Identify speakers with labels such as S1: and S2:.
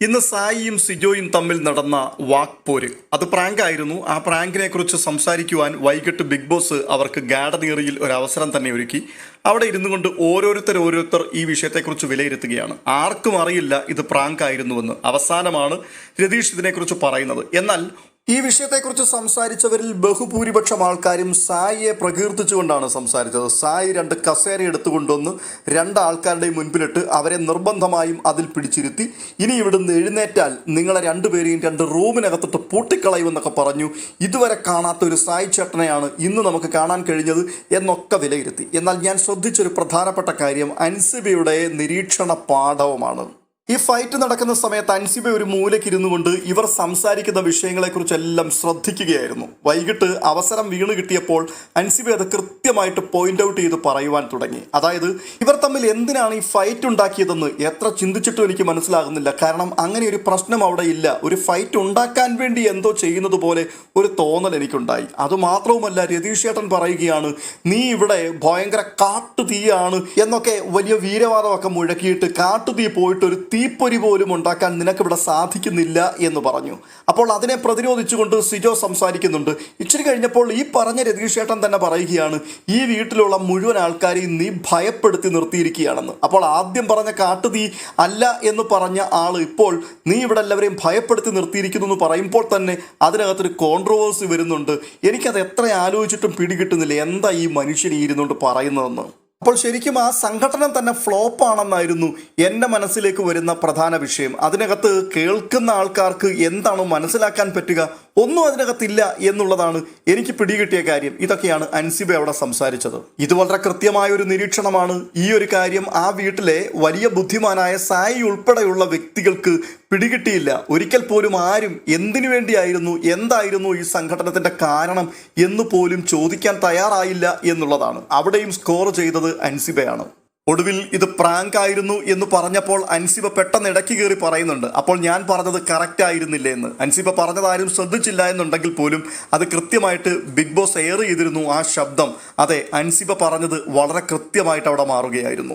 S1: ഇന്ന് സായിയും സിജോയും തമ്മിൽ നടന്ന വാക്പോര്. അത് പ്രാങ്ക് ആയിരുന്നു ആ പ്രാങ്കിനെ കുറിച്ച് സംസാരിക്കുവാൻ വൈകിട്ട് ബിഗ് ബോസ് അവർക്ക് ഗാഡനേറിയിൽ ഒരു അവസരം തന്നെ ഒരുക്കി. അവിടെ ഇരുന്നു കൊണ്ട് ഓരോരുത്തർ ഓരോരുത്തർ ഈ വിഷയത്തെക്കുറിച്ച് വിലയിരുത്തുകയാണ്. ആർക്കും അറിയില്ല ഇത് പ്രാങ്ക് ആയിരുന്നുവെന്ന് അവസാനമാണ് രതീഷ് ഇതിനെക്കുറിച്ച് പറയുന്നത്. എന്നാൽ ഈ വിഷയത്തെക്കുറിച്ച് സംസാരിച്ചവരിൽ ബഹുഭൂരിപക്ഷം ആൾക്കാരും സായിയെ പ്രകീർത്തിച്ചുകൊണ്ടാണ് സംസാരിച്ചത്. സായി രണ്ട് കസേര എടുത്തുകൊണ്ടുവന്ന് രണ്ട് ആൾക്കാരുടെയും മുൻപിലിട്ട് അവരെ നിർബന്ധമായും അതിൽ പിടിച്ചിരുത്തി. ഇനി ഇവിടുന്ന് എഴുന്നേറ്റാൽ നിങ്ങളെ രണ്ടുപേരെയും രണ്ട് റൂമിനകത്തിട്ട് പൂട്ടിക്കളയുമെന്നൊക്കെ പറഞ്ഞു. ഇതുവരെ കാണാത്ത ഒരു സായി ചേട്ടനെയാണ് ഇന്ന് നമുക്ക് കാണാൻ കഴിഞ്ഞത് എന്നൊക്കെ വിലയിരുത്തി. എന്നാൽ ഞാൻ ശ്രദ്ധിച്ചൊരു പ്രധാനപ്പെട്ട കാര്യം അൻസിബയുടെ നിരീക്ഷണ പാഠവുമാണ്. ഈ ഫൈറ്റ് നടക്കുന്ന സമയത്ത് അൻസിബ ഒരു മൂലയ്ക്ക് ഇരുന്നു കൊണ്ട് ഇവർ സംസാരിക്കുന്ന വിഷയങ്ങളെക്കുറിച്ചെല്ലാം ശ്രദ്ധിക്കുകയായിരുന്നു. വൈകിട്ട് അവസരം വീണ് കിട്ടിയപ്പോൾ അൻസിബ അത് കൃത്യമായിട്ട് പോയിന്റ് ഔട്ട് ചെയ്ത് പറയുവാൻ തുടങ്ങി. അതായത് ഇവർ തമ്മിൽ എന്തിനാണ് ഈ ഫൈറ്റ് ഉണ്ടാക്കിയതെന്ന് എത്ര ചിന്തിച്ചിട്ടും എനിക്ക് മനസ്സിലാകുന്നില്ല. കാരണം അങ്ങനെ ഒരു പ്രശ്നം അവിടെ ഇല്ല. ഒരു ഫൈറ്റ് ഉണ്ടാക്കാൻ വേണ്ടി എന്തോ ചെയ്യുന്നത് പോലെ ഒരു തോന്നൽ എനിക്കുണ്ടായി. അതുമാത്രവുമല്ല രതീഷ് ചേട്ടൻ പറയുകയാണ് നീ ഇവിടെ ഭയങ്കര കാട്ടുതീയാണ് എന്നൊക്കെ വലിയ വീരവാദമൊക്കെ മുഴക്കിയിട്ട് കാട്ടുതീ പോയിട്ട് ഒരു തീപ്പൊരി പോലും ഉണ്ടാക്കാൻ നിനക്കിവിടെ സാധിക്കുന്നില്ല എന്ന് പറഞ്ഞു. അപ്പോൾ അതിനെ പ്രതിരോധിച്ചുകൊണ്ട് സിജോ സംസാരിക്കുന്നുണ്ട്. ഇച്ചിരി കഴിഞ്ഞപ്പോൾ ഈ പറഞ്ഞ രതീഷേട്ടൻ തന്നെ പറയുകയാണ് ഈ വീട്ടിലുള്ള മുഴുവൻ ആൾക്കാരെയും നീ ഭയപ്പെടുത്തി നിർത്തിയിരിക്കുകയാണെന്ന്. അപ്പോൾ ആദ്യം പറഞ്ഞ കാട്ടുതീ അല്ല എന്ന് പറഞ്ഞ ആൾ ഇപ്പോൾ നീ ഇവിടെ എല്ലാവരെയും ഭയപ്പെടുത്തി നിർത്തിയിരിക്കുന്നു എന്ന് പറയുമ്പോൾ തന്നെ അതിനകത്തൊരു കോൺട്രവേഴ്സി വരുന്നുണ്ട്. എനിക്കത് എത്ര ആലോചിച്ചിട്ടും പിടികിട്ടുന്നില്ല. എന്താ ഈ മനുഷ്യൻ ഇരുന്നുകൊണ്ട് പറയുന്നതെന്ന്? അപ്പോൾ ശരിക്കും ആ സംഘടന തന്നെ ഫ്ലോപ്പ് ആണെന്നായിരുന്നു എന്റെ മനസ്സിലേക്ക് വരുന്ന പ്രധാന വിഷയം. അതിനകത്ത് കേൾക്കുന്ന ആൾക്കാർക്ക് എന്താണ് മനസ്സിലാക്കാൻ പറ്റുക ഒന്നും അതിനകത്തില്ല എന്നുള്ളതാണ് എനിക്ക് പിടികിട്ടിയ കാര്യം. ഇതൊക്കെയാണ് അൻസിബ അവിടെ സംസാരിച്ചത്. ഇത് വളരെ കൃത്യമായ ഒരു നിരീക്ഷണമാണ്. ഈ ഒരു കാര്യം ആ വീട്ടിലെ വലിയ ബുദ്ധിമാനായ സായി ഉൾപ്പെടെയുള്ള വ്യക്തികൾക്ക് പിടികിട്ടിയില്ല. ഒരിക്കൽ പോലും ആരും എന്തിനു വേണ്ടിയായിരുന്നു എന്തായിരുന്നു ഈ സംഘടനത്തിന്റെ കാരണം എന്ന് പോലും ചോദിക്കാൻ തയ്യാറായില്ല എന്നുള്ളതാണ്. അവിടെയും സ്കോർ ചെയ്തത് അൻസിബയാണ്. ഒടുവിൽ ഇത് പ്രാങ്ക് ആയിരുന്നു എന്ന് പറഞ്ഞപ്പോൾ അൻസിബ പെട്ടെന്ന് ഇടയ്ക്ക് കയറി പറയുന്നുണ്ട്. അപ്പോൾ ഞാൻ പറഞ്ഞത് കറക്റ്റ് ആയിരുന്നില്ല എന്ന്. അൻസിബ പറഞ്ഞതാരും ശ്രദ്ധിച്ചില്ല എന്നുണ്ടെങ്കിൽ പോലും അത് കൃത്യമായിട്ട് ബിഗ് ബോസ് എയർ ചെയ്തിരുന്നു ആ ശബ്ദം. അതെ അൻസിബ പറഞ്ഞത് വളരെ കൃത്യമായിട്ട് അവിടെ മാറുകയായിരുന്നു.